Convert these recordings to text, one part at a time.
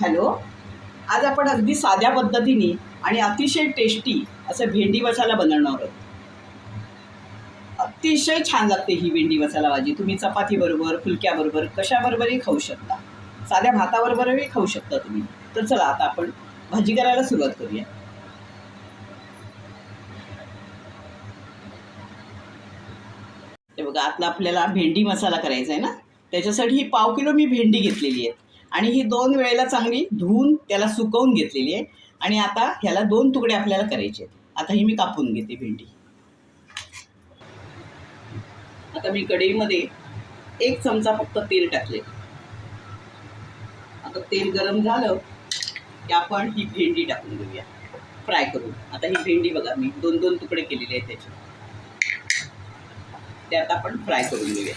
Hello? आज आपण अगदी साध्या पद्धतीने आणि अतिशय टेस्टी असं भेंडी मसाला बनवणार आहोत. अतिशय छान लागते ही भेंडी मसाला भाजी. तुम्ही चपातीबरोबर फुलक्याबरोबर कशाबरोबरही खाऊ शकता. साध्या भाताबरोबरही खाऊ शकता तुम्ही. तर चला आता आपण भाजी करायला सुरुवात करूया. ते बघा आता आपल्याला भेंडी मसाला करायचा आहे ना? त्याच्यासाठी ही पाव किलो मी भेंडी घेतलेली आहे. आणि ही दोन वेळेला चांगली धुवून त्याला सुकवून घेतलेली आहे. आणि आता ह्याला दोन तुकडे आपल्याला करायचे आहेत. आता ही मी कापून घेते भेंडी. आता मी कढईमध्ये एक चमचा फक्त तेल टाकले. आता तेल गरम झालं की आपण ही भेंडी टाकून घेऊया. फ्राय करून. आता ही भेंडी बघा मी दोन दोन तुकडे केलेले आहेत त्याचे त्यात आपण फ्राय करून घेऊया.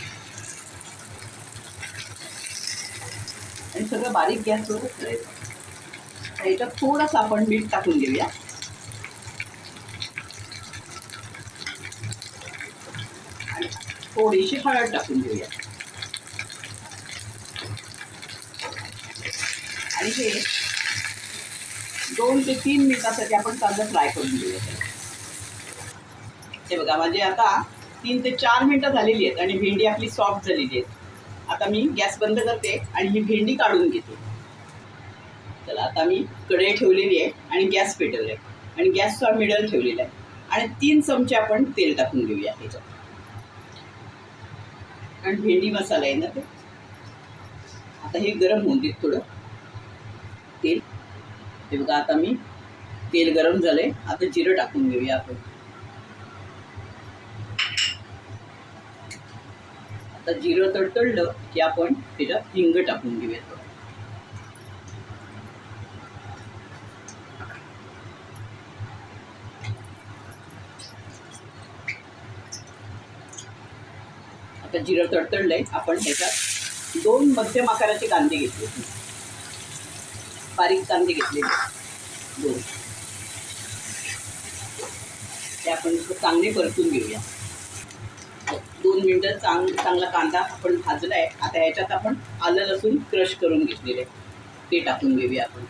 आणि सगळं बारीक गॅसवरच करायचं याच्यात थोडंसं आपण मीठ टाकून घेऊया. आणि थोडीशी हळद टाकून घेऊया. आणि हे दोन ते तीन मिनिटासाठी आपण कांदा फ्राय करून घेऊया. हे बघा म्हणजे आता तीन ते चार मिनटं झालेली आहेत आणि भेंडी आपली सॉफ्ट झालेली आहे आता मी गॅस बंद करते आणि ही भेंडी काढून घेते. चला आता मी कढई ठेवलेली आहे आणि गॅस पेटवले आणि गॅसचा मिडल ठेवलेला आहे. आणि तीन चमचे आपण तेल टाकून घेऊया ह्याच्यात. आणि भेंडी मसाला आहे ना ते. आता हे गरम होऊन देत थोडं. तेल. हे बघा आता मी तेल गरम झालंय. आता जिरं टाकून घेऊया आपण. आता जिरं तडतडलं की आपण तिला हिंग टाकून घेऊयात आता जिरं तडतडलंय आपण त्याच्यात दोन मध्यम आकाराचे कांदे घेतले. बारीक कांदे घेतलेले. दोन. ते आपण चांगले परतून घेऊया. दोन मिनटं चांग चांगला कांदा आपण भाजला आहे आता याच्यात आपण आलं लसूण क्रश करून घेतलेले. ते टाकून घेऊया आपण.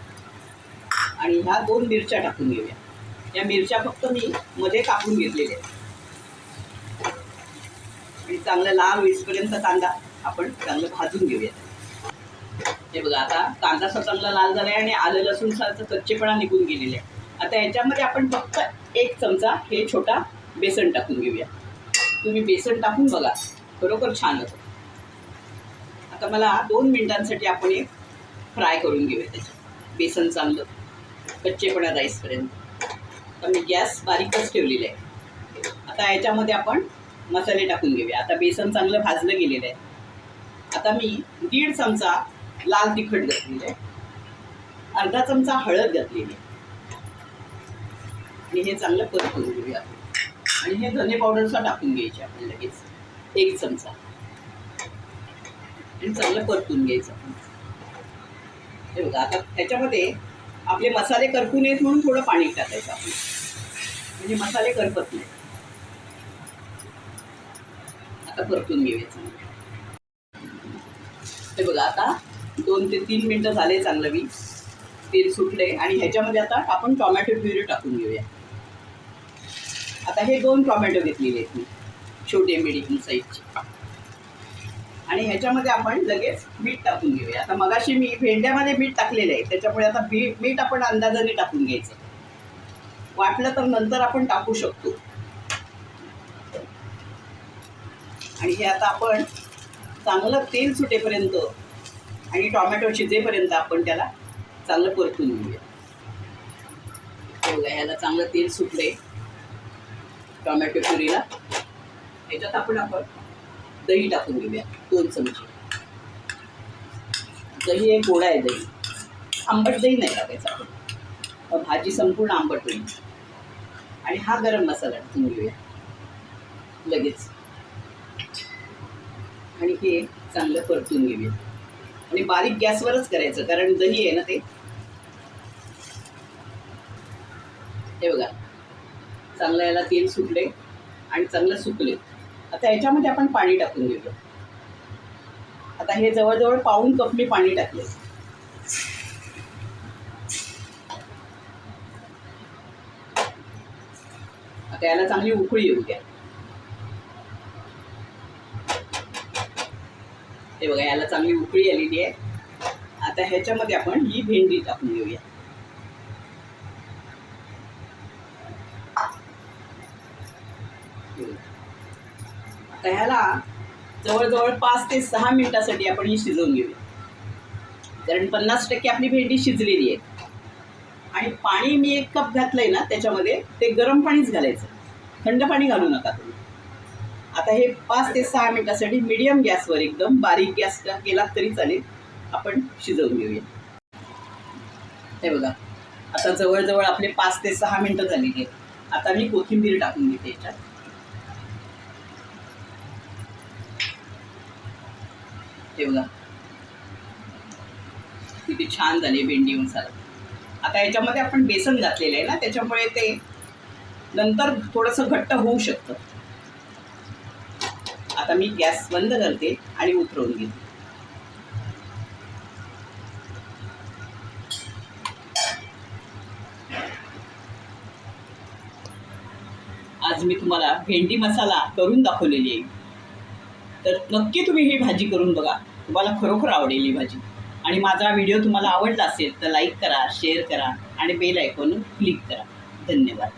आणि ह्या दोन मिरच्या टाकून घेऊया. या मिरच्या फक्त मी मध्ये कापून घेतलेल्या आहेत. आणि चांगला लाल वीसपर्यंत कांदा आपण चांगलं भाजून घेऊया हे बघा आता कांदाचा चांगला लाल झाला आहे आणि आलं लसूण सारखं कच्चेपणा निघून गेलेले आहे. आता याच्यामध्ये आपण फक्त एक चमचा हे छोटा बेसन टाकून घेऊया. तुम्ही बेसन टाकून बघा. खरोखर छान होतं. आता मला दोन मिनिटांसाठी आपण एक फ्राय करून घेऊया त्याच्यात. बेसन चांगलं कच्चेपणा राईसपर्यंत तर मी गॅस बारीकच ठेवलेला आहे. आता याच्यामध्ये आपण मसाले टाकून घेऊया. आता बेसन चांगलं भाजलं गेलेलं आहे. आता मी दीड चमचा लाल तिखट घातलेलं आहे. अर्धा चमचा हळद घातलेली आहे. आणि हे चांगलं परतून घेऊया आपण. आणि हे धने पावडरचा टाकून घ्यायचे आपण लगेच. एक चमचा. आणि चांगलं परतून घ्यायचं हे बघा आता त्याच्यामध्ये आपले मसाले करपून येत म्हणून थोडं पाणी टाकायचं आपण. म्हणजे मसाले करपत नाही. आता परतून घेऊया हे बघा आता दोन ते तीन मिनटं झाले चांगलं मी. तेल सुटले आणि ह्याच्यामध्ये आता आपण टोमॅटो प्युरी टाकून घेऊया. आता हे दोन टोमॅटो घेतलेले आहेत मी छोटे मिडियम साईजचे आणि ह्याच्यामध्ये आपण लगेच मीठ टाकून घेऊया. आता मगाशी मी भेंड्यामध्ये मीठ टाकलेलं आहे. त्याच्यामुळे आता बी मीठ आपण अंदाजाने टाकून घ्यायचं. वाटलं तर नंतर आपण टाकू शकतो. आणि हे आता आपण चांगलं तेल सुटेपर्यंत आणि टोमॅटो शिजेपर्यंत आपण त्याला चांगलं परतून घेऊया. ह्याला चांगलं तेल सुटले टोमॅटो प्युरीला. ह्याच्यात आपण आपण दही टाकून घेऊया दोन चमचे. दही एक गोडा आहे दही. आंबट दही नाही टाकायचं आपण. भाजी संपूर्ण आंबट होईल. आणि हा गरम मसाला टाकून घेऊया. लगेच. आणि हे चांगलं परतून घेऊया. आणि बारीक गॅसवरच करायचं कारण दही आहे ना ते. हे बघा. चांगलं याला तेल सुटले आणि चांगलं सुकले. आता याच्यामध्ये आपण पाणी टाकून घेतो आता हे जवळजवळ पाऊन कप मी पाणी टाकले. आता याला चांगली उकळी येऊ द्या. हे बघा याला चांगली उकळी आलेली आहे. आता ह्याच्यामध्ये आपण ही भेंडी टाकून घेऊया आता ह्याला जवळजवळ पाच ते सहा मिनिटासाठी आपण ही शिजवून घेऊया. कारण पन्नास टक्के आपली भेंडी शिजलेली आहे. आणि पाणी मी एक कप घातलंय ना त्याच्यामध्ये ते गरम पाणीच घालायचं. थंड पाणी घालू नका तुम्ही. आता हे पाच ते सहा मिनिटासाठी मिडियम गॅसवर एकदम बारीक गॅस केला तरी चालेल. आपण शिजवून घेऊया. हे बघा आता जवळजवळ आपले पाच ते सहा मिनटं झालेली आहेत. आता मी कोथिंबीर टाकून घेते याच्यात. हे बघा किती छान झाले भेंडी मसाला आता याच्यामध्ये आपण बेसन घातलेलं आहे ना त्याच्यामुळे ते नंतर थोडंसं घट्ट होऊ शकतं. आता मी गॅस बंद करते आणि उतरवून घेते. आज मी तुम्हाला भेंडी मसाला करून दाखवलेली आहे. तर नक्की तुम्ही ही भाजी करून बघा. तुम्हाला खरोखर आवडेल ही भाजी. आणि माझा व्हिडिओ तुम्हाला आवडला असेल तर लाईक करा शेअर करा आणि बेल आयकॉन क्लिक करा. धन्यवाद.